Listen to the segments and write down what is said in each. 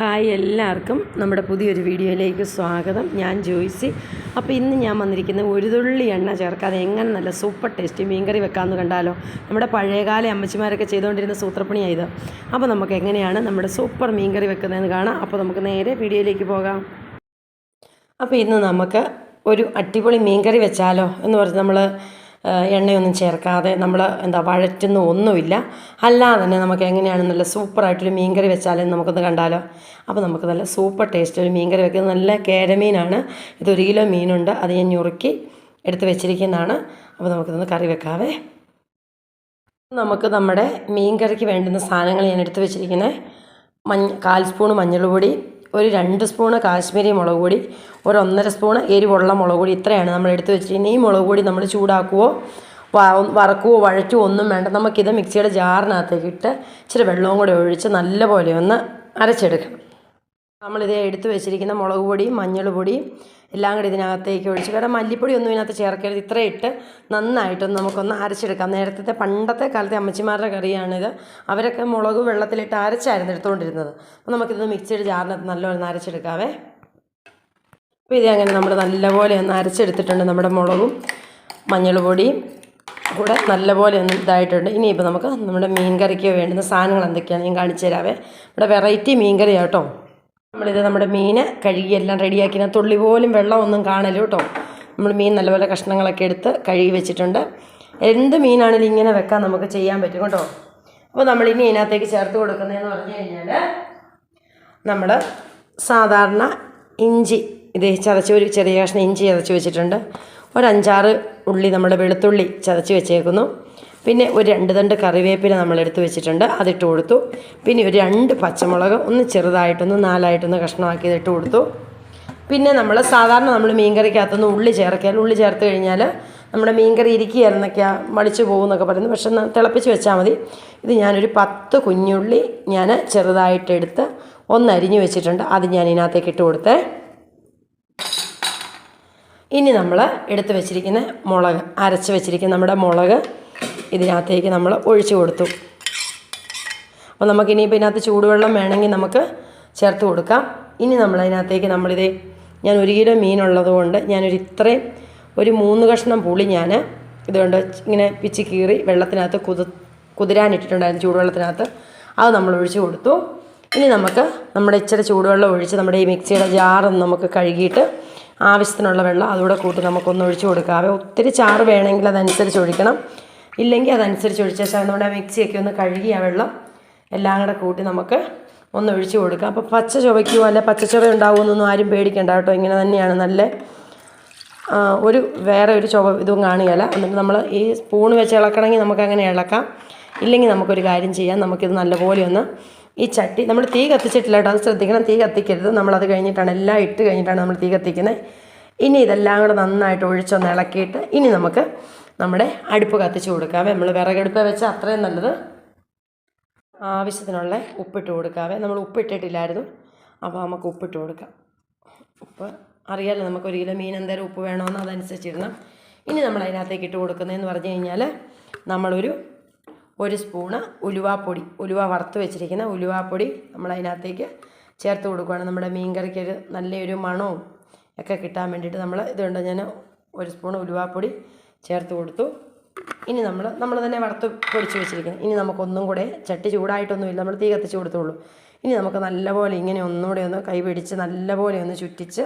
Hi എല്ലാവർക്കും നമ്മുടെ പുതിയൊരു വീഡിയോയിലേക്ക് സ്വാഗതം. ഞാൻ ജോയിസി. അപ്പോൾ ഇന്ന് ഞാൻ വന്നിരിക്കുന്നത് ഒരു തുള്ളി എണ്ണ ചേർക്കാതെ എങ്ങനെ നല്ല സൂപ്പർ ടേസ്റ്റ് മീൻകറി വെക്കാമെന്ന് കണ്ടാലോ? നമ്മുടെ പഴയകാല അമ്മച്ചിമാരൊക്കെ ചെയ്തുകൊണ്ടിരുന്ന സൂത്രപ്പണിയായത്. അപ്പോൾ നമുക്ക് എങ്ങനെയാണ് നമ്മുടെ സൂപ്പർ മീൻകറി വെക്കുന്നതെന്ന് കാണാം. അപ്പോൾ നമുക്ക് നേരെ വീഡിയോയിലേക്ക് പോകാം. അപ്പോൾ ഇന്ന് നമുക്ക് ഒരു അടിപൊളി മീൻകറി വെച്ചാലോ എന്ന് പറഞ്ഞ് നമ്മൾ എണ്ണയൊന്നും ചേർക്കാതെ നമ്മൾ എന്താ വഴറ്റുന്ന ഒന്നുമില്ല. അല്ലാതെ തന്നെ നമുക്ക് എങ്ങനെയാണ് നല്ല സൂപ്പറായിട്ടൊരു മീൻകറി വെച്ചാലും നമുക്കൊന്ന് കണ്ടാലോ? അപ്പോൾ നമുക്ക് നല്ല സൂപ്പർ ടേസ്റ്റ് ഒരു മീൻകറി വെക്കുന്നത് നല്ല കേരമീനാണ് ഇതൊരു കിലോ മീനുണ്ട്. അത് ഞാൻ ഞുറുക്കി എടുത്ത് വെച്ചിരിക്കുന്നതാണ്. അപ്പോൾ നമുക്കിതൊന്ന് കറി വെക്കാവേ. നമുക്ക് നമ്മുടെ മീൻ കറിക്ക് വേണ്ടുന്ന സാധനങ്ങൾ ഞാൻ എടുത്ത് വെച്ചിരിക്കുന്നത് മഞ്ഞ കാൽ സ്പൂൺ മഞ്ഞൾപ്പൊടി ഒരു രണ്ട് സ്പൂണ് കാശ്മീരി മുളക് പൊടി ഒരു ഒന്നര സ്പൂണ് എരിവുള്ള മുളക് പൊടി. ഇത്രയാണ് നമ്മൾ എടുത്ത് വെച്ചിരിക്കുന്നത്. ഈ മുളക് പൊടി നമ്മൾ ചൂടാക്കുവോ വറക്കുവോ വഴറ്റുവോ ഒന്നും വേണ്ട. നമുക്കിത് മിക്സിയുടെ ജാറിനകത്തേക്ക് ഇട്ട് ഇച്ചിരി വെള്ളവും കൂടി ഒഴിച്ച് നല്ലപോലെ ഒന്ന് അരച്ചെടുക്കണം. നമ്മളിത് എടുത്തു വെച്ചിരിക്കുന്ന മുളക് പൊടി മഞ്ഞൾ പൊടി എല്ലാം കൂടി ഇതിനകത്തേക്ക് ഒഴിച്ച് വേറെ മല്ലിപ്പൊടി ഒന്നും ഇതിനകത്ത് ചേർക്കരുത്. ഇത്ര ഇട്ട് നന്നായിട്ടൊന്ന് നമുക്കൊന്ന് അരച്ചെടുക്കാം. നേരത്തെ പണ്ടത്തെ കാലത്തെ അമ്മച്ചിമാരുടെ കറിയാണിത്. അവരൊക്കെ മുളക് വെള്ളത്തിലിട്ട് അരച്ചായിരുന്നു എടുത്തുകൊണ്ടിരുന്നത്. അപ്പോൾ നമുക്കിത് മിക്സിയുടെ ജാറിനകത്ത് നല്ലോണം അരച്ചെടുക്കാവേ. അപ്പോൾ ഇത് അങ്ങനെ നമ്മൾ നല്ലപോലെ ഒന്ന് അരച്ചെടുത്തിട്ടുണ്ട് നമ്മുടെ മുളകും മഞ്ഞൾ പൊടിയും കൂടെ നല്ലപോലെ ഒന്ന് ഇതായിട്ടുണ്ട്. ഇനിയിപ്പോൾ നമുക്ക് നമ്മുടെ മീൻ കറിക്ക് വേണ്ടുന്ന സാധനങ്ങൾ എന്തൊക്കെയാണ് ഞാൻ കാണിച്ചു തരാവേ. ഇവിടെ വെറൈറ്റി മീൻ കറിയാട്ടോ. നമ്മളിത് നമ്മുടെ മീൻ കഴുകി എല്ലാം റെഡിയാക്കി തുള്ളി പോലും വെള്ളമൊന്നും കാണൽ കേട്ടോ. നമ്മൾ മീൻ നല്ലപോലെ കഷ്ണങ്ങളൊക്കെ എടുത്ത് കഴുകി വെച്ചിട്ടുണ്ട്. എന്ത് മീനാണെങ്കിലും ഇങ്ങനെ വെക്കാൻ നമുക്ക് ചെയ്യാൻ പറ്റും കേട്ടോ. അപ്പോൾ നമ്മൾ ഇനി ഇതിനകത്തേക്ക് ചേർത്ത് കൊടുക്കുന്നതെന്ന് പറഞ്ഞു കഴിഞ്ഞാൽ നമ്മൾ സാധാരണ ഇഞ്ചി ഇത് ചതച്ച് ഒരു ചെറിയ കഷ്ണം ഇഞ്ചി ചതച്ച് വെച്ചിട്ടുണ്ട്. ഒരു അഞ്ചാറ് ഉള്ളി നമ്മുടെ വെളുത്തുള്ളി ചതച്ച് വെച്ചേക്കുന്നു. പിന്നെ ഒരു രണ്ട് തണ്ട് കറിവേപ്പില നമ്മൾ എടുത്ത് വെച്ചിട്ടുണ്ട് അതിട്ട് കൊടുത്തു. പിന്നെ ഒരു രണ്ട് പച്ചമുളക് ഒന്ന് ചെറുതായിട്ടൊന്ന് നാലായിട്ടൊന്ന് കഷ്ണമാക്കി ഇതിട്ട് കൊടുത്തു. പിന്നെ നമ്മൾ സാധാരണ നമ്മൾ മീൻകറിക്കകത്തൊന്ന് ഉള്ളി ചേർക്കാൻ ഉള്ളി ചേർത്ത് കഴിഞ്ഞാൽ നമ്മുടെ മീൻകറി ഇരിക്കുകയായിരുന്നൊക്കെയാ മടിച്ചു പോകുമെന്നൊക്കെ പറയുന്നു. പക്ഷെ തിളപ്പിച്ച് വെച്ചാൽ മതി. ഇത് ഞാനൊരു പത്ത് കുഞ്ഞുള്ളി ഞാൻ ചെറുതായിട്ടെടുത്ത് ഒന്ന് അരിഞ്ഞു വെച്ചിട്ടുണ്ട്. അത് ഞാൻ ഇതിനകത്തേക്ക് ഇട്ട് കൊടുത്തേ. ഇനി നമ്മൾ എടുത്ത് വെച്ചിരിക്കുന്ന മുളക് അരച്ച് വെച്ചിരിക്കുന്ന നമ്മുടെ മുളക് ഇതിനകത്തേക്ക് നമ്മൾ ഒഴിച്ചു കൊടുത്തു. അപ്പോൾ നമുക്ക് ഇനിയിപ്പോൾ ഇതിനകത്ത് ചൂടുവെള്ളം വേണമെങ്കിൽ നമുക്ക് ചേർത്ത് കൊടുക്കാം. ഇനി നമ്മൾ അതിനകത്തേക്ക് നമ്മളിത് ഞാൻ ഒരു കിലോ മീനുള്ളത് കൊണ്ട് ഞാനൊരു ഇത്രയും ഒരു മൂന്ന് കഷ്ണം പുളി ഞാൻ ഇതുകൊണ്ട് ഇങ്ങനെ പിച്ചി കീറി വെള്ളത്തിനകത്ത് കുതി കുതിരാനിട്ടിട്ടുണ്ടായിരുന്നു ചൂടുവെള്ളത്തിനകത്ത്. അത് നമ്മൾ ഒഴിച്ചു കൊടുത്തു. ഇനി നമുക്ക് നമ്മുടെ ഇച്ചിരി ചൂടുവെള്ളം ഒഴിച്ച് നമ്മുടെ ഈ മിക്സിയുടെ ജാറൊന്ന് നമുക്ക് കഴുകിയിട്ട് ആവശ്യത്തിനുള്ള വെള്ളം അതുകൂടെ കൂട്ടി നമുക്കൊന്ന് ഒഴിച്ചു കൊടുക്കാം. ഒത്തിരി ചാറ് വേണമെങ്കിൽ അതനുസരിച്ച് ഒഴിക്കണം. ഇല്ലെങ്കിൽ അതനുസരിച്ച് ഒഴിച്ച ശേഷം നമ്മുടെ മിക്സിയൊക്കെ ഒന്ന് കഴുകി ആ വെള്ളം എല്ലാം കൂടെ കൂട്ടി നമുക്ക് ഒന്ന് ഒഴിച്ചു കൊടുക്കാം. അപ്പോൾ പച്ച ചുവയ്ക്കുമോ അല്ല പച്ച ചുവ ഉണ്ടാവുമെന്നൊന്നും ആരും പേടിക്കേണ്ട കേട്ടോ. ഇങ്ങനെ തന്നെയാണ് നല്ല ഒരു വേറെ ഒരു ചുവ ഇതും കാണുകയില്ല. എന്നിട്ട് നമ്മൾ ഈ സ്പൂൺ വെച്ച് ഇളക്കണമെങ്കിൽ നമുക്ക് അങ്ങനെ ഇളക്കാം. ഇല്ലെങ്കിൽ നമുക്കൊരു കാര്യം ചെയ്യാം. നമുക്കിത് നല്ലപോലെ ഒന്ന് ഈ ചട്ടി നമ്മൾ തീ കത്തിച്ചിട്ടില്ല കേട്ടോ. അത് ശ്രദ്ധിക്കണം. തീ കത്തിക്കരുത്. നമ്മളത് കഴിഞ്ഞിട്ടാണ് എല്ലാം ഇട്ട് കഴിഞ്ഞിട്ടാണ് നമ്മൾ തീ കത്തിക്കുന്നത്. ഇനി ഇതെല്ലാം കൂടെ നന്നായിട്ട് ഒഴിച്ചൊന്ന് ഇളക്കിയിട്ട് ഇനി നമുക്ക് നമ്മുടെ അടുപ്പ് കത്തിച്ച് കൊടുക്കാവേ നമ്മൾ വിറകടുപ്പ് വെച്ച അത്രയും നല്ലത്. ആവശ്യത്തിനുള്ള ഉപ്പിട്ട് കൊടുക്കാവേ നമ്മൾ ഉപ്പിട്ടിട്ടില്ലായിരുന്നു. അപ്പോൾ നമുക്ക് ഉപ്പിട്ട് കൊടുക്കാം. ഉപ്പ് അറിയാലോ നമുക്ക് ഒരു കിലോ മീൻ എന്തേലും ഉപ്പ് വേണമെന്ന് അതനുസരിച്ചിരുന്ന ഇനി നമ്മൾ അതിനകത്തേക്ക് ഇട്ട് കൊടുക്കുന്നതെന്ന് പറഞ്ഞു കഴിഞ്ഞാൽ നമ്മളൊരു ഒരു സ്പൂണ് ഉലുവാപ്പൊടി ഉലുവ വറുത്ത് വെച്ചിരിക്കുന്ന ഉലുവാപ്പൊടി നമ്മൾ അതിനകത്തേക്ക് ചേർത്ത് കൊടുക്കുകയാണ് നമ്മുടെ മീൻ ഒരു നല്ലൊരു മണവും ഒക്കെ കിട്ടാൻ വേണ്ടിയിട്ട് നമ്മൾ ഇതുകൊണ്ട് ഞാൻ ഒരു സ്പൂൺ ഉലുവാപ്പൊടി ചേർത്ത് കൊടുത്തു. ഇനി നമ്മൾ നമ്മൾ തന്നെ വറുത്ത് പൊടിച്ച് വെച്ചിരിക്കുന്നത് ഇനി നമുക്കൊന്നും കൂടെ ചട്ടി ചൂടായിട്ടൊന്നുമില്ല. നമ്മൾ തീ കത്തിച്ച് കൊടുത്തുള്ളൂ. ഇനി നമുക്ക് നല്ലപോലെ ഇങ്ങനെ ഒന്നുകൂടെ ഒന്ന് കൈ പിടിച്ച് നല്ലപോലെ ഒന്ന് ചുറ്റിച്ച്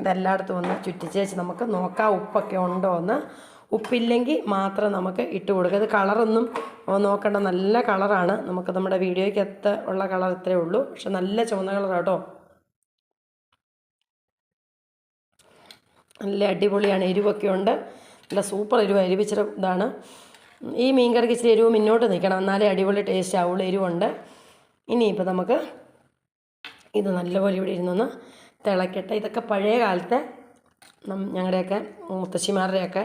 ഇതെല്ലായിടത്തും ഒന്ന് ചുറ്റിച്ച് വെച്ച് നമുക്ക് നോക്കാം ഉപ്പൊക്കെ ഉണ്ടോ എന്ന്. ഉപ്പില്ലെങ്കിൽ മാത്രം നമുക്ക് ഇട്ട് കൊടുക്കുക ഇത് കളറൊന്നും നോക്കേണ്ട. നല്ല കളറാണ്. നമുക്ക് നമ്മുടെ വീഡിയോയ്ക്ക് വീഡിയോയ്ക്കകത്ത് ഉള്ള കളർ ഇത്രയേ ഉള്ളൂ. പക്ഷെ നല്ല ചുവന്ന കളറാണ് കേട്ടോ നല്ല അടിപൊളിയാണ്. എരിവൊക്കെ ഉണ്ട്. നല്ല സൂപ്പർ എരിവ് എരിവിച്ചിരി ഇതാണ്. ഈ മീൻകറിക്ക് ഇച്ചിരി എരിവ് മുന്നോട്ട് നിൽക്കണം എന്നാലേ അടിപൊളി ടേസ്റ്റ് ആവുള്ളൂ എരിവുണ്ട്. ഇനിയിപ്പോൾ നമുക്ക് ഇത് നല്ലപോലെ ഇവിടെ ഇരുന്നൊന്ന് തിളക്കട്ടെ. ഇതൊക്കെ പഴയ കാലത്തെ ഞങ്ങളുടെയൊക്കെ മുത്തശ്ശിമാരുടെയൊക്കെ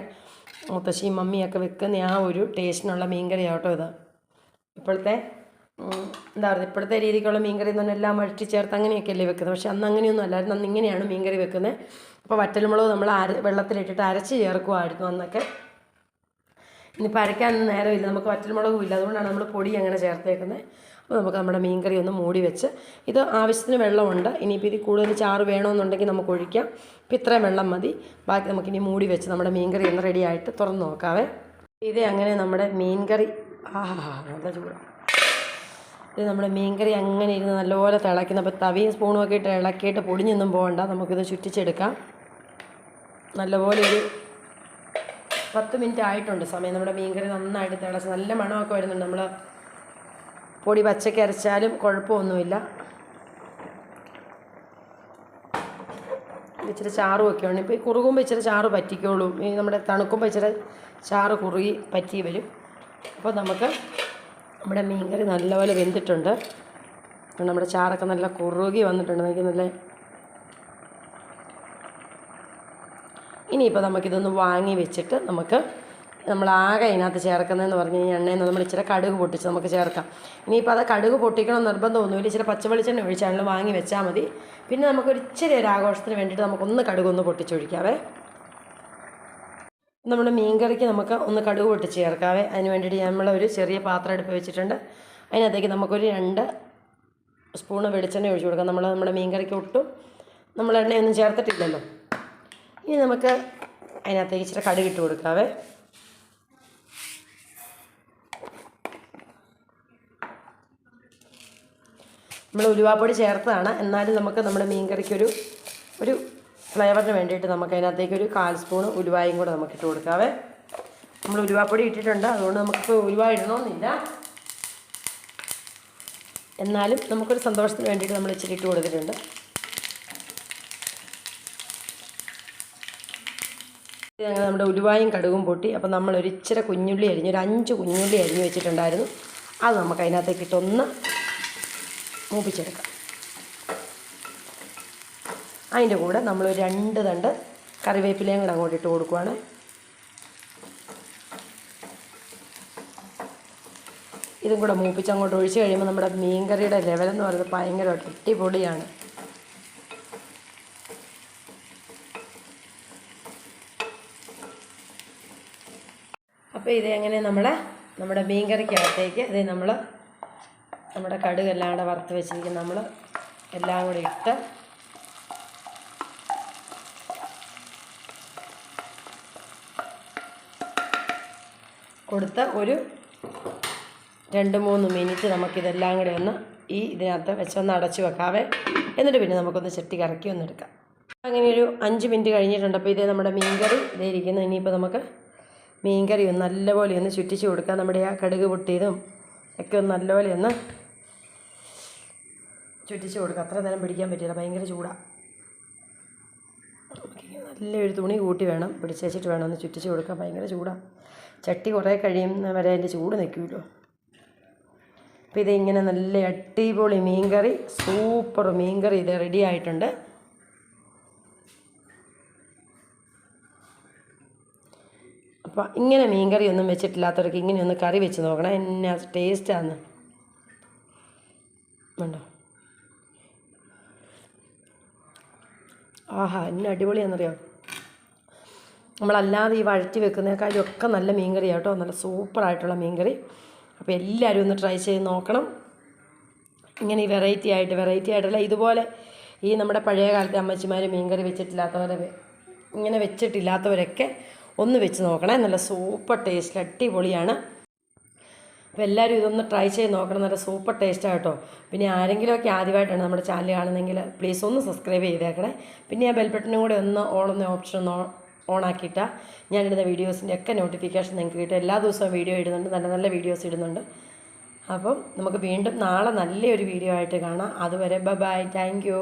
മുത്തശ്ശിയും മമ്മിയൊക്കെ വെക്കുന്ന ആ ഒരു ടേസ്റ്റിനുള്ള മീൻ കറിയാണ് കേട്ടോ ഇത്. ഇപ്പോഴത്തെ എന്താ പറയുക ഇപ്പോഴത്തെ രീതിക്കുള്ള മീൻകറി പറഞ്ഞാൽ എല്ലാം വഴറ്റി ചേർത്ത് അങ്ങനെയൊക്കെയല്ലേ വെക്കുന്നത്. പക്ഷെ അന്ന് അങ്ങനെയൊന്നും അല്ലായിരുന്നു. അന്ന് ഇങ്ങനെയാണ് മീൻകറി വെക്കുന്നത്. അപ്പോൾ വറ്റൽമുളക് നമ്മൾ അര വെള്ളത്തിലിട്ടിട്ട് അരച്ച് ചേർക്കുമായിരുന്നു അന്നൊക്കെ. ഇനിയിപ്പോൾ അരയ്ക്കാനൊന്നും നേരമില്ല. നമുക്ക് വറ്റൽമുളകും ഇല്ല. അതുകൊണ്ടാണ് നമ്മൾ പൊടി അങ്ങനെ ചേർത്തേക്കുന്നത്. അപ്പോൾ നമുക്ക് നമ്മുടെ മീൻകറി ഒന്ന് മൂടി വെച്ച് ഇത് ആവശ്യത്തിന് വെള്ളമുണ്ട്. ഇനിയിപ്പോൾ ഇത് കൂടുതൽ ചാറ് വേണമെന്നുണ്ടെങ്കിൽ നമുക്ക് ഒഴിക്കാം. ഇപ്പോൾ ഇത്രയും വെള്ളം മതി. ബാക്കി നമുക്കിനി മൂടി വെച്ച് നമ്മുടെ മീൻകറി ഒന്ന് റെഡി ആയിട്ട് തുറന്ന് നോക്കാവേ. ഇതേ അങ്ങനെ നമ്മുടെ മീൻകറി. ആഹാ നല്ല ചൂടാണ്. ഇത് നമ്മുടെ മീൻകറി അങ്ങനെ ഇരുന്ന് നല്ലപോലെ തിളയ്ക്കുന്ന അപ്പോൾ തവിയും സ്പൂണും ഒക്കെ ഇട്ട് ഇളക്കിയിട്ട് പൊടിഞ്ഞൊന്നും പോകണ്ട. നമുക്കിത് ചുറ്റിച്ചെടുക്കാം. നല്ലപോലെ ഒരു പത്ത് മിനിറ്റ് ആയിട്ടുണ്ട് സമയം. നമ്മുടെ മീൻകറി നന്നായിട്ട് തിളച്ച് നല്ല മണമൊക്കെ വരുന്നുണ്ട്. നമ്മൾ പൊടി പച്ചയ്ക്ക് അരച്ചാലും കുഴപ്പമൊന്നുമില്ല. ഇച്ചിരി ചാറും ഒക്കെ ഉണ്ട് ഇപ്പോൾ ഈ കുറുകുമ്പോൾ ഇച്ചിരി ചാറ് പറ്റിക്കോളൂ. ഈ നമ്മുടെ തണുക്കുമ്പോൾ ഇച്ചിരി ചാറ് കുറുകി പറ്റി വരും. അപ്പോൾ നമുക്ക് നമ്മുടെ മീൻകറി നല്ലപോലെ വെന്തിട്ടുണ്ട്. നമ്മുടെ ചാറൊക്കെ നല്ല കുറുകി വന്നിട്ടുണ്ട്. എനിക്ക് നല്ല ഇനിയിപ്പോൾ നമുക്കിതൊന്ന് വാങ്ങി വെച്ചിട്ട് നമുക്ക് നമ്മൾ ആകെ അതിനകത്ത് ചേർക്കുന്നതെന്ന് പറഞ്ഞു കഴിഞ്ഞാൽ എണ്ണയിൽ നമ്മൾ ഇച്ചിരി കടുക് പൊട്ടിച്ച് നമുക്ക് ചേർക്കാം. ഇനിയിപ്പോൾ അത് കടുക് പൊട്ടിക്കണം നിർബന്ധമൊന്നുമില്ല ഇച്ചിരി പച്ചവെളിച്ചെണ്ണ ഒഴിച്ചാണെങ്കിലും വാങ്ങി വെച്ചാൽ മതി. പിന്നെ നമുക്കൊരു ഇച്ചിരി ഒരു ആഘോഷത്തിന് വേണ്ടിയിട്ട് നമുക്കൊന്ന് കടുകൊന്ന് പൊട്ടിച്ചൊഴിക്കാവേ. നമ്മുടെ മീൻകറിക്ക് നമുക്ക് ഒന്ന് കടുക് പൊട്ടി ചേർക്കാവേ. അതിന് വേണ്ടിയിട്ട് നമ്മളൊരു ചെറിയ പാത്രം എടുപ്പ് വെച്ചിട്ടുണ്ട്. അതിനകത്തേക്ക് നമുക്കൊരു രണ്ട് സ്പൂണ് വെളിച്ചെണ്ണ ഒഴിച്ചു കൊടുക്കാം. നമ്മൾ നമ്മുടെ മീൻകറിക്ക് ഒട്ടും നമ്മൾ എണ്ണയൊന്നും ചേർത്തിട്ടില്ലല്ലോ. ഇനി നമുക്ക് അതിനകത്തേക്ക് ഇച്ചിരി കടുക് ഇട്ട് കൊടുക്കാവേ. നമ്മൾ ഉലുവാപ്പൊടി ചേർത്തതാണ്. എന്നാലും നമുക്ക് നമ്മുടെ മീൻകറിക്കൊരു ഒരു ഫ്ലേവറിന് വേണ്ടിയിട്ട് നമുക്ക് അതിനകത്തേക്ക് ഒരു കാൽ സ്പൂൺ ഉലുവായും കൂടെ നമുക്ക് ഇട്ട് കൊടുക്കാവേ. നമ്മൾ ഉലുവാപ്പൊടി ഇട്ടിട്ടുണ്ട് അതുകൊണ്ട് നമുക്കിപ്പോൾ ഉലുവ ഇടണമെന്നില്ല എന്നാലും നമുക്കൊരു സന്തോഷത്തിന് വേണ്ടിയിട്ട് നമ്മൾ ഇച്ചിരി ഇട്ട് കൊടുത്തിട്ടുണ്ട്. ഞങ്ങൾ നമ്മുടെ ഉലുവായും കടുകും പൊട്ടി അപ്പോൾ ഒരു ഇച്ചിരി കുഞ്ഞുള്ളി അരിഞ്ഞ് ഒരു അഞ്ച് കുഞ്ഞുള്ളി അരിഞ്ഞ് വെച്ചിട്ടുണ്ടായിരുന്നു. അത് നമുക്ക് അതിനകത്തേക്ക് ഇട്ടൊന്ന് മൂപ്പിച്ചെടുക്കാം. അതിന്റെ കൂടെ നമ്മൾ രണ്ട് തണ്ട് കറിവേപ്പിലയും കൂടെ അങ്ങോട്ട് ഇട്ട് കൊടുക്കുവാണ്. ഇതും കൂടെ മൂപ്പിച്ച് അങ്ങോട്ട് ഒഴിച്ച് കഴിയുമ്പോൾ നമ്മുടെ മീൻ മീൻകറിയുടെ ലെവലെന്ന് പറയുന്നത് ഭയങ്കരമായിട്ട് അടിപൊളിയാണ്. അപ്പോൾ ഇത് എങ്ങനെ നമ്മൾ നമ്മുടെ മീൻ മീൻകറിക്കകത്തേക്ക് ഇത് നമ്മൾ നമ്മുടെ കടുകെല്ലാം കൂടെ വറുത്ത് വെച്ചിരിക്കുന്ന. നമ്മൾ എല്ലാം കൂടെ ഇട്ട് കൊടുത്ത് ഒരു രണ്ട് മൂന്ന് മിനിറ്റ് നമുക്കിതെല്ലാം കൂടി ഒന്ന് ഈ ഇതിനകത്ത് വെച്ചൊന്ന് അടച്ചു വെക്കാവേ. എന്നിട്ട് പിന്നെ നമുക്കൊന്ന് ചട്ടി കറക്കി ഒന്ന് എടുക്കാം. അങ്ങനെ ഒരു അഞ്ച് മിനിറ്റ് കഴിഞ്ഞിട്ടുണ്ട്. അപ്പോൾ ഇതേ നമ്മുടെ മീൻകറി. ഇതേ ഇരിക്കുന്നു. ഇനിയിപ്പോൾ നമുക്ക് മീൻകറി ഒന്ന് നല്ലപോലെ ഒന്ന് ചുറ്റിച്ച് കൊടുക്കാം. നമ്മുടെ ആ കടുക് പൊട്ടിയതും ഒക്കെ ഒന്ന് നല്ലപോലെ ഒന്ന് ചുറ്റിച്ച് കൊടുക്കുക അത്ര നേരം പിടിക്കാൻ പറ്റില്ല. ഭയങ്കര ചൂടാണ് നല്ലൊരു തുണി കൂട്ടി വേണം. പിടിച്ച് വേണം ഒന്ന് ചുറ്റിച്ച് കൊടുക്കാൻ. ഭയങ്കര ചൂടാണ് ചട്ടി കുറേ കഴിയുന്ന വരെ അതിന്റെ ചൂട് നിൽക്കുമല്ലോ. അപ്പോൾ ഇതിങ്ങനെ നല്ല അടിപൊളി മീൻകറി സൂപ്പർ മീൻകറി ഇത് റെഡി ആയിട്ടുണ്ട്. അപ്പോൾ ഇങ്ങനെ മീൻകറി ഒന്നും വെച്ചിട്ടില്ലാത്തവർക്ക് ഇങ്ങനെ ഒന്ന് കറി വെച്ച് നോക്കണം എന്നാ ടേസ്റ്റാന്ന് ഉണ്ടോ ആഹാ എന്നെ അടിപൊളിയാണെന്നറിയാം? നമ്മളല്ലാതെ ഈ വഴറ്റി വെക്കുന്നതിനേക്കാളും ഒക്കെ നല്ല മീൻകറി കേട്ടോ നല്ല സൂപ്പറായിട്ടുള്ള മീൻ കറി അപ്പോൾ എല്ലാവരും ഒന്ന് ട്രൈ ചെയ്ത് നോക്കണം. ഇങ്ങനെ ഈ വെറൈറ്റി ആയിട്ട് വെറൈറ്റി ആയിട്ടുള്ള ഇതുപോലെ ഈ നമ്മുടെ പഴയ കാലത്തെ അമ്മച്ചിമാർ മീൻകറി വെച്ചിട്ടില്ലാത്തവരെ വെ- ഇങ്ങനെ വെച്ചിട്ടില്ലാത്തവരൊക്കെ ഒന്ന് വെച്ച് നോക്കണേ. നല്ല സൂപ്പർ ടേസ്റ്റ് അടിപൊളിയാണ്. അപ്പോൾ എല്ലാവരും ഇതൊന്ന് ട്രൈ ചെയ്ത് നോക്കണം. നല്ല സൂപ്പർ ടേസ്റ്റാണ് കേട്ടോ. പിന്നെ ആരെങ്കിലുമൊക്കെ ആദ്യമായിട്ടാണ് നമ്മുടെ ചാനൽ കാണുന്നതെങ്കിൽ പ്ലീസ് ഒന്ന് സബ്സ്ക്രൈബ് ചെയ്തേക്കണേ. പിന്നെ ആ ബെൽബട്ടനും കൂടെ ഒന്ന് ഓളുന്ന ഓപ്ഷൻ ഒന്ന് ഓൺ ആക്കിയിട്ടാൽ ഞാനിടുന്ന വീഡിയോസിന്റെ ഒക്കെ നോട്ടിഫിക്കേഷൻ നിങ്ങൾക്ക് കിട്ടും. എല്ലാ ദിവസവും വീഡിയോ ഇടുന്നുണ്ട്. നല്ല നല്ല വീഡിയോസ് ഇടുന്നുണ്ട്. അപ്പം നമുക്ക് വീണ്ടും നാളെ നല്ലൊരു വീഡിയോ ആയിട്ട് കാണാം. അതുവരെ ബൈ ബൈ താങ്ക് യു.